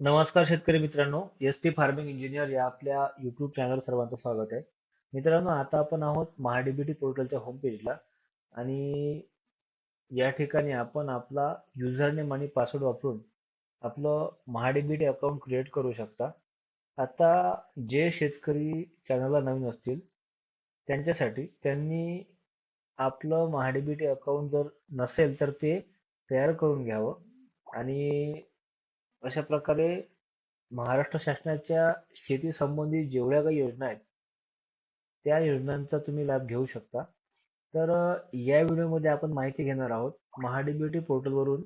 नमस्कार शेतकरी मित्रांनो एस टी फार्मिंग इंजिनियर या आपल्या युट्यूब चॅनल सर्वांचं स्वागत आहे. मित्रांनो आता आपण आहोत महाडीबीटी पोर्टलच्या होम पेजला आणि या ठिकाणी आपण आपला युजर नेम आणि पासवर्ड वापरून आपलं महाडीबीटी अकाउंट क्रिएट करू शकता. आता जे शेतकरी चॅनलला नवीन असतील त्यांच्यासाठी त्यांनी आपलं महाडीबीटी अकाउंट जर नसेल तर ते तयार करून घ्यावं आणि अशा प्रकारे महाराष्ट्र शासनाच्या शेती संबंधित जेवढ्या काही योजना आहेत त्या योजनांचा तुम्ही लाभ घेऊ शकता. तर या व्हिडिओमध्ये आपण माहिती घेणार आहोत महाडीबीटी पोर्टलवरून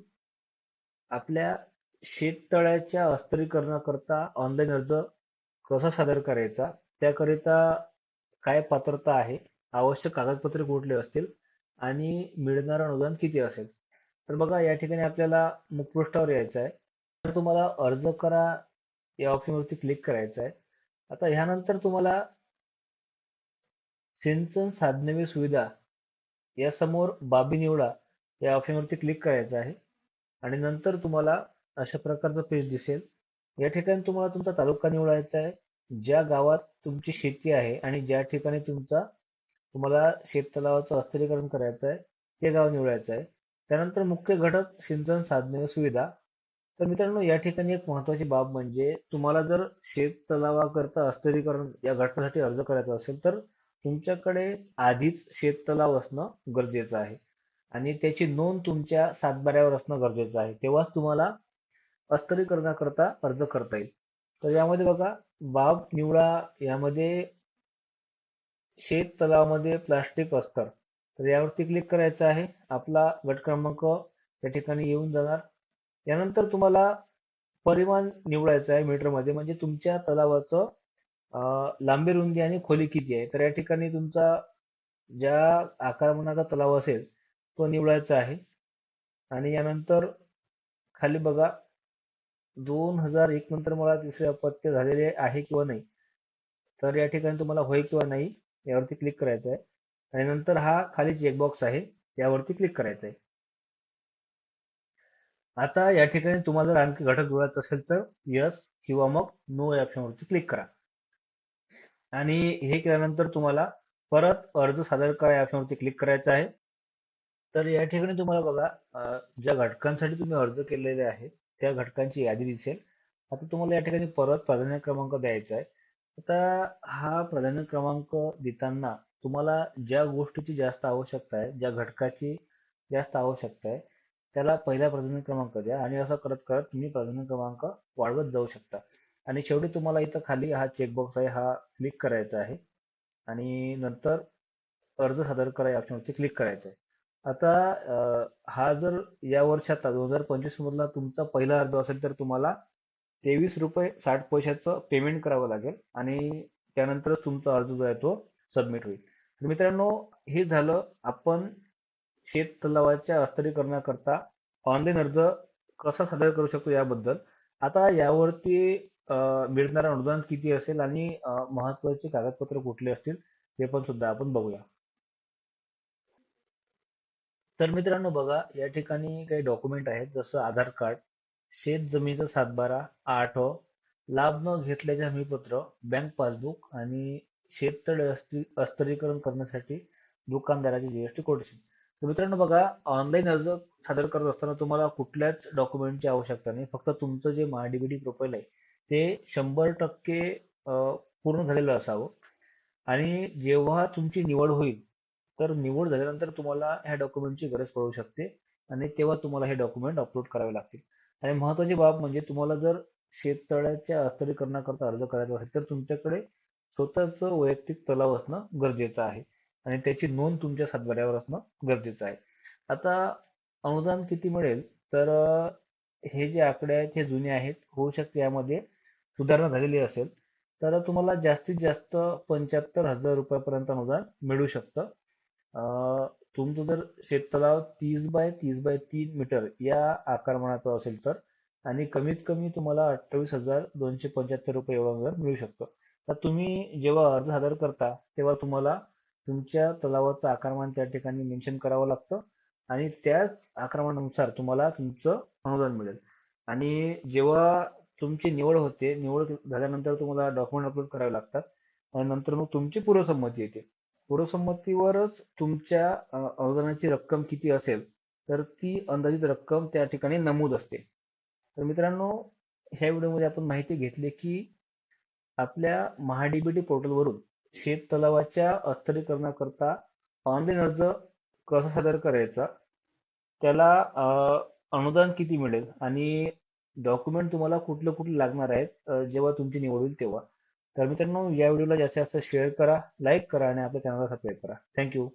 आपल्या शेततळ्याच्या अस्तरीकरणाकरता ऑनलाईन अर्ज कसा सादर करायचा त्याकरिता काय पात्रता आहे आवश्यक कागदपत्रे कुठले असतील आणि मिळणारं अनुदान किती असेल. तर बघा या ठिकाणी आपल्याला मुखपृष्ठावर यायचं आहे. तर तुम्हाला अर्ज करा या ऑप्शनवरती क्लिक करायचं आहे. आता ह्यानंतर तुम्हाला सिंचन साधने व सुविधा या समोर बाबी निवडा या ऑप्शनवरती क्लिक करायचं आहे. आणि नंतर तुम्हाला अशा प्रकारचं पेज दिसेल. या ठिकाणी तुम्हाला तुमचा तालुका निवडायचा आहे. ज्या गावात तुमची शेती आहे आणि ज्या ठिकाणी तुमचा तुम्हाला शेततलावाचं अस्थिरीकरण करायचं आहे ते गाव निवडायचं आहे. त्यानंतर मुख्य घटक सिंचन साधने व सुविधा. तर मित्रांनो या ठिकाणी एक महत्वाची बाब म्हणजे तुम्हाला जर शेत तलावाकरता अस्थिरीकरण या घटकासाठी अर्ज करायचा असेल तर तुमच्याकडे आधीच शेत तलाव असणं गरजेचं आहे. आणि त्याची नोंद तुमच्या सातबाऱ्यावर असणं गरजेचं आहे. तेव्हाच तुम्हाला अस्तरीकरणाकरता अर्ज करता येईल. तर यामध्ये बघा बाब निवडा यामध्ये शेत तलावामध्ये प्लास्टिक अस्तर तर यावरती क्लिक करायचं आहे. आपला गट क्रमांक त्या ठिकाणी येऊन जाणार. यानंतर तुम्हाला परिमाण निवडायचं आहे मीटरमध्ये म्हणजे तुमच्या तलावाचं लांबी रुंदी आणि खोली किती आहे? तर या ठिकाणी तुमचा ज्या आकारमानाचा तलाव असेल तो निवडायचा आहे. आणि यानंतर खाली बघा दोन हजार एक नंतर मला तिसरे अपत्य झालेले आहे किंवा नाही? तर या ठिकाणी तुम्हाला होय किंवा नाही यावरती क्लिक करायचं आहे. आणि नंतर हा खाली चेकबॉक्स आहे यावरती क्लिक करायचं आहे. आता या ठिकाणी तुम्हाला जर आणखी घटक जोडायचा असेल तर यस किंवा मग नो या ऑप्शनवरती क्लिक करा. आणि हे केल्यानंतर तुम्हाला परत अर्ज सादर करा या ऑप्शनवरती क्लिक करायचं आहे. तर या ठिकाणी तुम्हाला बघा ज्या घटकांसाठी तुम्ही अर्ज केलेले आहे त्या घटकांची यादी दिसेल. आता तुम्हाला या ठिकाणी परत प्राधान्य क्रमांक द्यायचा आहे. आता हा प्राधान्य क्रमांक देताना तुम्हाला ज्या गोष्टीची जास्त आवश्यकता आहे ज्या घटकाची जास्त आवश्यकता आहे त्याला पहिला प्रजनन क्रमांक द्या आणि असं करत करत तुम्ही प्रजनन क्रमांक वाढवत जाऊ शकता. आणि शेवटी तुम्हाला इथं खाली हा चेकबॉक्स आहे हा क्लिक करायचा आहे. आणि नंतर अर्ज सादर करा या ऑप्शनवरती क्लिक करायचं आहे. आता हा जर या वर्षाचा दोन हजार पंचवीस मधला तुमचा पहिला अर्ज असेल तर तुम्हाला तेवीस रुपये साठ पैशाचं पेमेंट करावं लागेल. आणि त्यानंतर तुमचा अर्ज जो आहे तो सबमिट होईल. तर मित्रांनो हे झालं आपण शेत तलावाच्या अस्तरीकरणाकरता ऑनलाईन अर्ज कसा सादर करू शकतो याबद्दल. आता यावरती मिळणार मिळणारं अनुदान किती असेल आणि महत्त्वाचे कागदपत्र कुठले असतील ते पण सुद्धा आपण बघूया. तर मित्रांनो बघा या ठिकाणी काही डॉक्युमेंट आहेत जसं आधार कार्ड शेत जमिनीचा सातबारा आठ लाभ न घेतल्याचे हमीपत्र बँक पासबुक आणि शेततळे अस्तरीकरण करण्यासाठी दुकानदाराची जीएसटी कोटेशन तर मित्रांनो बघा ऑनलाईन अर्ज सादर करत असताना तुम्हाला कुठल्याच डॉक्युमेंटची आवश्यकता नाही. फक्त तुमचं जे महाडीबीटी प्रोफाईल आहे ते शंभर टक्के पूर्ण झालेलं असावं. आणि जेव्हा तुमची निवड होईल तर निवड झाल्यानंतर तुम्हाला ह्या डॉक्युमेंटची गरज पडू शकते. आणि तेव्हा तुम्हाला हे डॉक्युमेंट अपलोड करावे लागतील. आणि महत्वाची बाब म्हणजे तुम्हाला जर शेततळ्याच्या अस्तरीकरणाकरता अर्ज करायचा असेल तर तुमच्याकडे स्वतःचं वैयक्तिक तलाव असणं गरजेचं आहे. आणि त्याची नोंद तुमच्या सातबाऱ्यावर असणं गरजेचं आहे. आता अनुदान किती मिळेल? तर हे जे आकडे आहेत हे जुने आहेत होऊ शकते यामध्ये सुधारणा झालेली असेल तर तुम्हाला जास्तीत जास्त पंच्याहत्तर हजार रुपयापर्यंत अनुदान मिळू शकतं. तुमचं जर शेततलाव तीस बाय तीस बाय तीन मीटर या आकारमानाचा असेल तर आणि कमीत कमी तुम्हाला अठ्ठावीस हजार दोनशे पंच्याहत्तर रुपये एवढं अनुदान मिळू शकतं. तर तुम्ही जेव्हा अर्ज सादर करता तेव्हा तुम्हाला तुमच्या तलावाचं आकारमान त्या ठिकाणी मेन्शन करावं लागतं आणि त्याच आकारमानानुसार तुम्हाला तुमचं अनुदान मिळेल. आणि जेव्हा तुमची निवड होते निवड झाल्यानंतर तुम्हाला डॉक्युमेंट अपलोड करावे लागतात आणि नंतर मग तुमची पूर्वसंमती येते. पूर्वसंमतीवरच तुमच्या अनुदानाची रक्कम किती असेल तर ती अंदाजित रक्कम त्या ठिकाणी नमूद असते. तर मित्रांनो ह्या व्हिडिओमध्ये आपण माहिती घेतली की आपल्या महाडीबीटी पोर्टलवरून शेत तलावाच्या अस्तरीकरणाकरता ऑनलाईन अर्ज कसा सादर करायचा? त्याला अनुदान किती मिळेल? आणि डॉक्युमेंट तुम्हाला कुठले कुठले लागणार आहेत जेव्हा तुमची निवड होईल तेव्हा. तर मित्रांनो या व्हिडिओला जास्तीत जास्त शेअर करा लाईक करा आणि आपल्या चॅनलला सबस्क्राईब करा. थँक्यू.